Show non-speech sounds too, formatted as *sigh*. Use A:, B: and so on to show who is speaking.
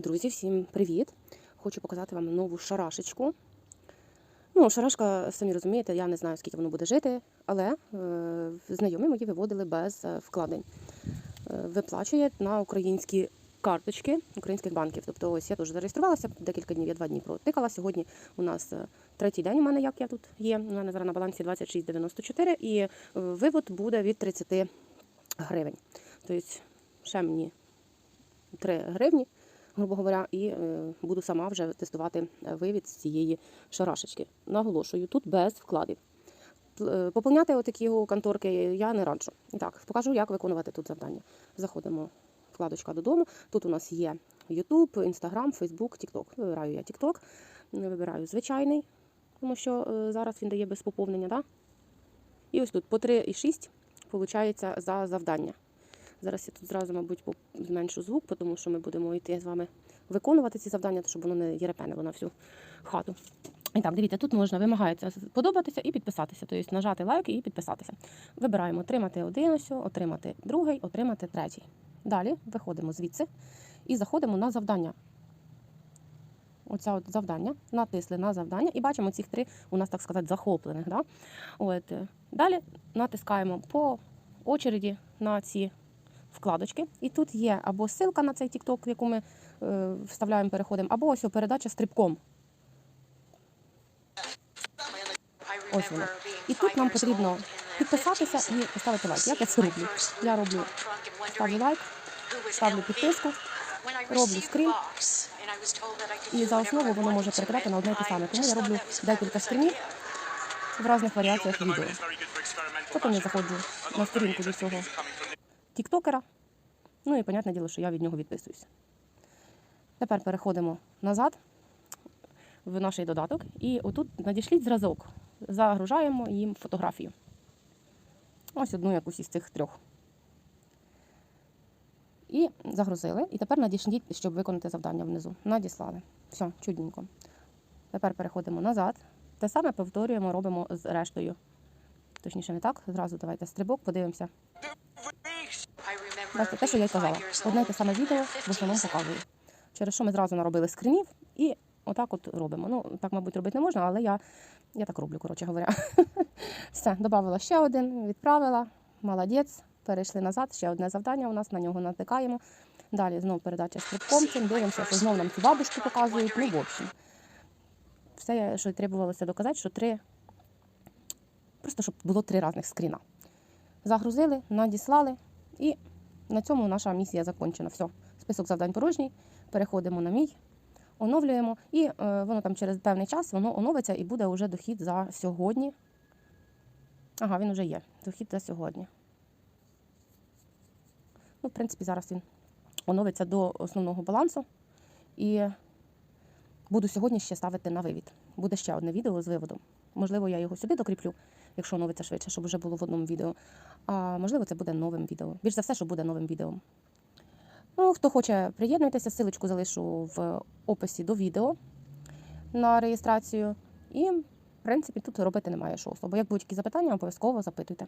A: Друзі, всім привіт! Хочу показати вам нову шарашечку. Ну, шарашка, самі розумієте, я не знаю, скільки воно буде жити, але е, знайомі мої виводили без е, вкладень. Е, виплачує на українські карточки українських банків. Тобто, ось я теж зареєструвалася декілька днів, я два дні протикала. Сьогодні у нас е, третій день у мене, як я тут є. У мене зараз на балансі 26,94 і е, вивод буде від 30 гривень. Тобто, ще мені 3 гривні грубо говоря, і е, буду сама вже тестувати е, вивід з цієї шарашечки. Наголошую, тут без вкладів. Е, Поповняти отакі конторки я не раджу. Так, покажу, як виконувати тут завдання. Заходимо вкладочка додому. Тут у нас є YouTube, Instagram, Facebook, TikTok. Вибираю я TikTok, вибираю звичайний, тому що зараз він дає без поповнення. Да? І ось тут по 3,6 виходить за завдання. Зараз я тут зразу, мабуть, зменшу звук, тому що ми будемо йти з вами виконувати ці завдання, щоб воно не єрепенило на всю хату. І так, дивіться, тут можна вимагається подобатися і підписатися, тобто нажати лайк і підписатися. Вибираємо отримати один ось, отримати другий, отримати третій. Далі виходимо звідси і заходимо на завдання. Оця от завдання, натисли на завдання і бачимо цих три, у нас, так сказати, захоплених. Да? От. е, Далі натискаємо по очереді на ці вкладочки. І тут є або ссылка на цей TikTok, яку ми е, вставляємо, переходимо, або ось передача стрибком. Ось вона. І тут нам потрібно підписатися і поставити лайк. Як я це роблю? Я роблю ставлю лайк, ставлю підписку, роблю скрін, і за основу воно може перекидати на одне і те саме. Тому я роблю декілька скрінів в різних варіаціях відео. Потім я заходжу на сторінку до цього тіктокера. Ну і понятне діло, що я від нього відписуюся. Тепер переходимо назад в наш додаток, і отут надішліть зразок. Загружаємо їм фотографію. Ось одну якусь із цих трьох. І загрузили. І тепер надішліть, щоб виконати завдання внизу. Надіслали. Все, чудненько. Тепер переходимо назад. Те саме повторюємо, робимо з рештою. Точніше, не так. Зразу давайте стрибок, подивимося. Бачите, те, що я й казала. Одне те саме відео в основному показую. Через що ми зразу наробили скринів і отак от робимо. Ну, так, мабуть, робити не можна, але я, я так роблю, коротше говоря. *laughs* Все, додала ще один, відправила. Молодець. Перейшли назад, ще одне завдання у нас, на нього натикаємо. Далі знову передача стрибком, цим дивимося, що знову нам ці бабушки показують. Ну, в общем. Все, що требувалося доказати, що три. Просто щоб було три різних скріна. Загрузили, надіслали, і на цьому наша місія закінчена. Все, список завдань порожній. Переходимо на мій, оновлюємо, і е, воно там через певний час воно оновиться і буде вже дохід за сьогодні. Ага, він вже є. Дохід за сьогодні. Ну, в принципі, зараз він оновиться до основного балансу. І буду сьогодні ще ставити на вивід. Буде ще одне відео з виводом. Можливо, я його сюди докріплю, якщо оновиться швидше, щоб вже було в одному відео. А можливо, це буде новим відео. Більш за все, що буде новим відео. Ну, хто хоче, приєднуйтеся, силочку залишу в описі до відео на реєстрацію. І, в принципі, тут робити немає що особо. Як будь-які запитання, обов'язково запитуйте.